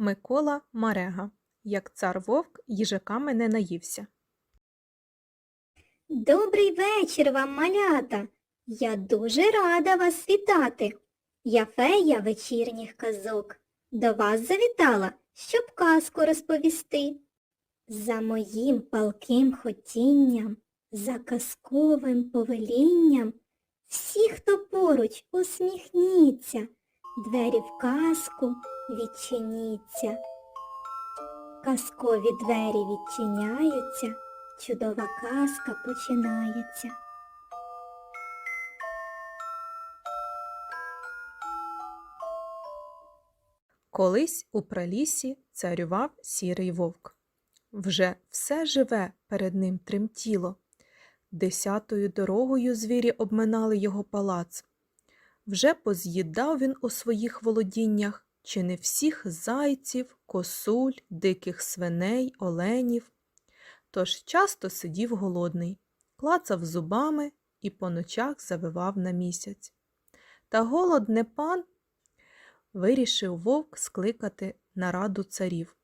Микола Марега. Як цар вовк їжаками не наївся. Добрий вечір вам, малята. Я дуже рада вас вітати. Я фея вечірніх казок. До вас завітала, щоб казку розповісти. За моїм палким хотінням, за казковим повелінням, всі, хто поруч, усміхніться, двері в казку відчиніться. Казкові двері відчиняються, чудова казка починається. Колись у пралісі царював сірий вовк. Вже все живе перед ним тремтіло. Десятою дорогою звірі обминали його палац. Вже поз'їдав він у своїх володіннях чи не всіх зайців, косуль, диких свиней, оленів. Тож часто сидів голодний, клацав зубами і по ночах завивав на місяць. Та голод не пан вирішив вовк скликати нараду царів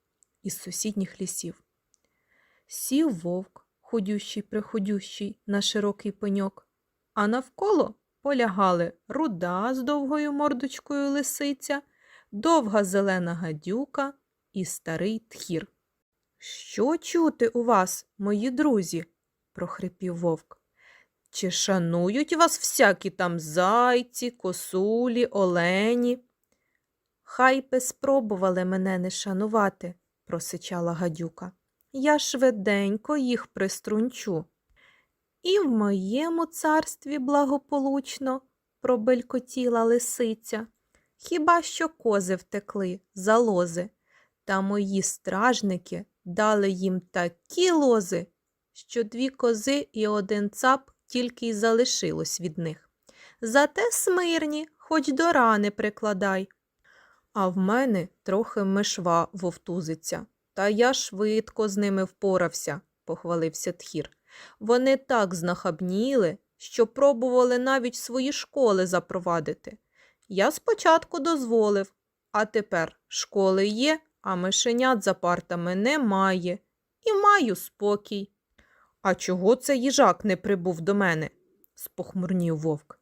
із сусідніх лісів. Сів вовк, ходющий приходющий на широкий пеньок, а навколо полягали руда з довгою мордочкою лисиця, довга зелена гадюка і старий тхір. Що чути у вас, мої друзі? прохрипів вовк. Чи шанують вас всякі там зайці, косулі, олені? Хай би спробували мене не шанувати, просичала гадюка. Я швиденько їх приструнчу. І в моєму царстві благополучно, пробелькотіла лисиця. Хіба що кози втекли за лози, та мої стражники дали їм такі лози, що дві кози і один цап тільки й залишилось від них. Зате смирні, хоч до рани прикладай. А в мене трохи мишва вовтузиться. Та я швидко з ними впорався, похвалився тхір. Вони так знахабніли, що пробували навіть свої школи запровадити. Я спочатку дозволив, а тепер школи є, а мишенят за партами немає. І маю спокій. А чого це їжак не прибув до мене? спохмурнів вовк.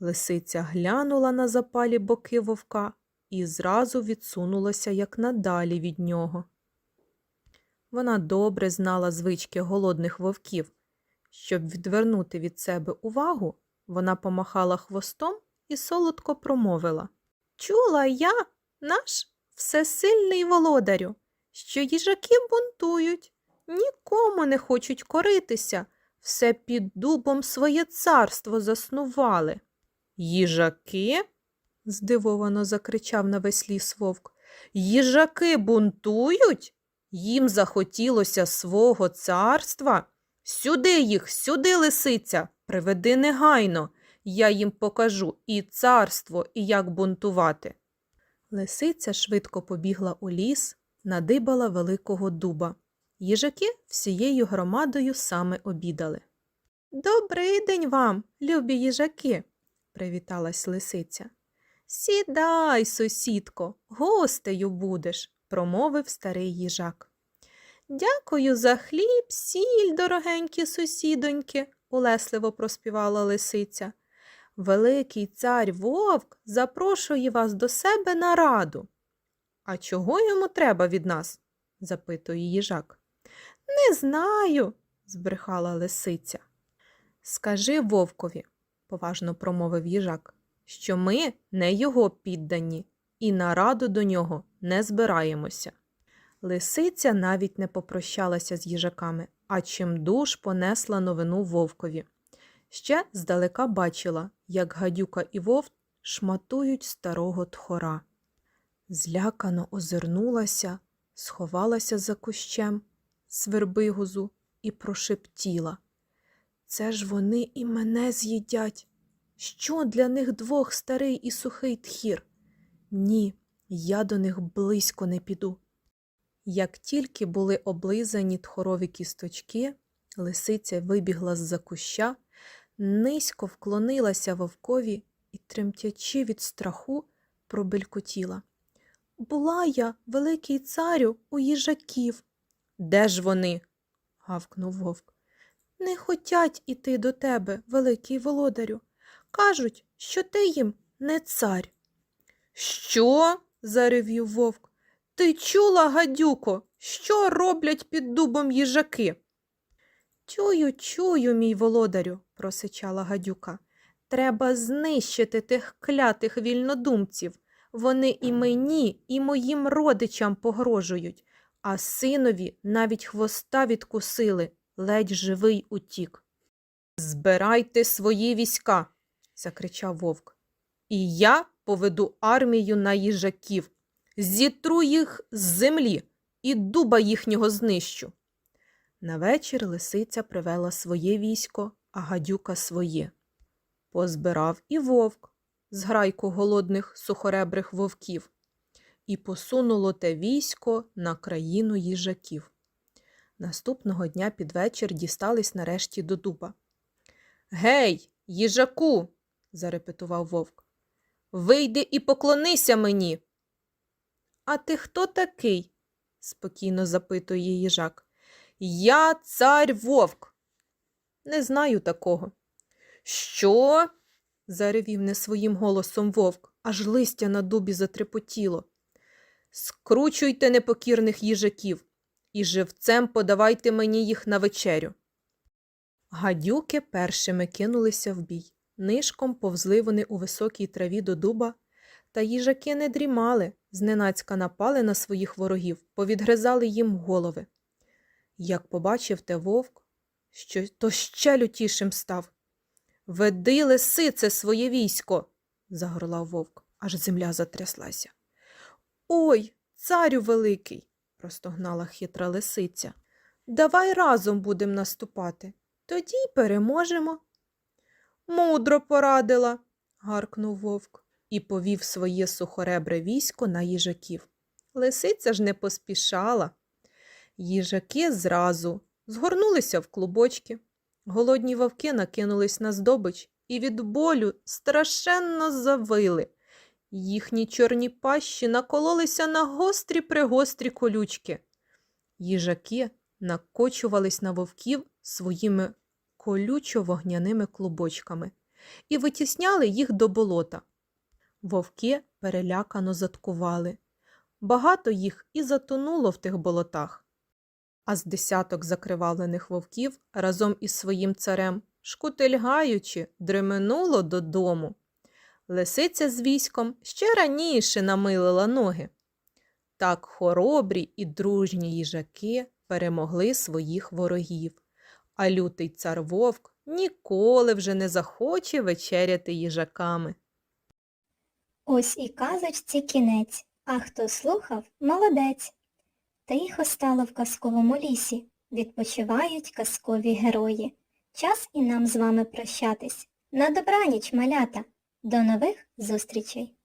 Лисиця глянула на запалі боки вовка і зразу відсунулася як надалі від нього. Вона добре знала звички голодних вовків. Щоб відвернути від себе увагу, вона помахала хвостом і солодко промовила Чула я, наш всесильний володарю, що їжаки бунтують, нікому не хочуть коритися, все під дубом своє царство заснували. Їжаки? здивовано закричав на весь ліс вовк. Їжаки бунтують? Їм захотілося свого царства? Сюди їх, сюди, лисиця, приведи негайно. Я їм покажу і царство, і як бунтувати. Лисиця швидко побігла у ліс, надибала великого дуба. Їжаки всією громадою саме обідали. Добрий день вам, любі їжаки, привіталась лисиця. Сідай, сусідко, гостею будеш, промовив старий їжак. Дякую за хліб, сіль, дорогенькі сусідоньки, улесливо проспівала лисиця. Великий цар вовк запрошує вас до себе на раду. А чого йому треба від нас? запитує їжак. Не знаю, збрехала лисиця. Скажи вовкові, поважно промовив їжак, що ми не його піддані і на раду до нього не збираємося. Лисиця навіть не попрощалася з їжаками, а чимдуж понесла новину вовкові. Ще здалека бачила, як гадюка і вовк шматують старого тхора. Злякано озирнулася, сховалася за кущем свербигузу і прошептіла. Це ж вони і мене з'їдять. Що для них двох старий і сухий тхір? Ні, я до них близько не піду. Як тільки були облизані тхорові кісточки, лисиця вибігла з-за куща, низько вклонилася вовкові і, тремтячи від страху, пробелькотіла. Була я, великий царю, у їжаків. Де ж вони? гавкнув вовк. Не хотять іти до тебе, великий володарю. Кажуть, що ти їм не цар. Що? заревів вовк. Ти чула, гадюко, що роблять під дубом їжаки? Чую, чую, мій володарю, просичала гадюка. Треба знищити тих клятих вільнодумців. Вони і мені, і моїм родичам погрожують, а синові навіть хвоста відкусили, ледь живий утік. Збирайте свої війська, закричав вовк. І я поведу армію на їжаків, зітру їх з землі і дуба їхнього знищу. На вечір лисиця привела своє військо, а гадюка своє. Позбирав і вовк зграйку голодних сухоребрих вовків, і посунуло те військо на країну їжаків. Наступного дня під вечір дістались нарешті до дуба. Гей, їжаку, зарепетував вовк. Вийди і поклонися мені. А ти хто такий? спокійно запитує їжак. Я цар вовк. Не знаю такого. Що? заревів не своїм голосом вовк, аж листя на дубі затрепотіло. Скручуйте непокірних їжаків і живцем подавайте мені їх на вечерю. Гадюки першими кинулися в бій. Нишком повзли вони у високій траві до дуба, та їжаки не дрімали, зненацька напали на своїх ворогів, повідгризали їм голови. Як побачив те вовк, що то ще лютішим став. Веди, лисице, своє військо, загорлав вовк, аж земля затряслася. Ой, царю великий, простогнала хитра лисиця. Давай разом будем наступати, тоді й переможемо. Мудро порадила, гаркнув вовк і повів своє сухоребре військо на їжаків. Лисиця ж не поспішала. Їжаки зразу згорнулися в клубочки. Голодні вовки накинулись на здобич і від болю страшенно завили. Їхні чорні пащі накололися на гострі пригострі колючки. Їжаки накочувались на вовків своїми колючо-вогняними клубочками і витісняли їх до болота. Вовки перелякано заткували. Багато їх і затонуло в тих болотах. А з десяток закривавлених вовків разом із своїм царем, шкутильгаючи, дременуло додому. Лисиця з військом ще раніше намилила ноги. Так хоробрі і дружні їжаки перемогли своїх ворогів, а лютий цар вовк ніколи вже не захоче вечеряти їжаками. Ось і казочці кінець, а хто слухав, молодець. Тихо стало в казковому лісі, відпочивають казкові герої. Час і нам з вами прощатись. На добраніч, малята. До нових зустрічей!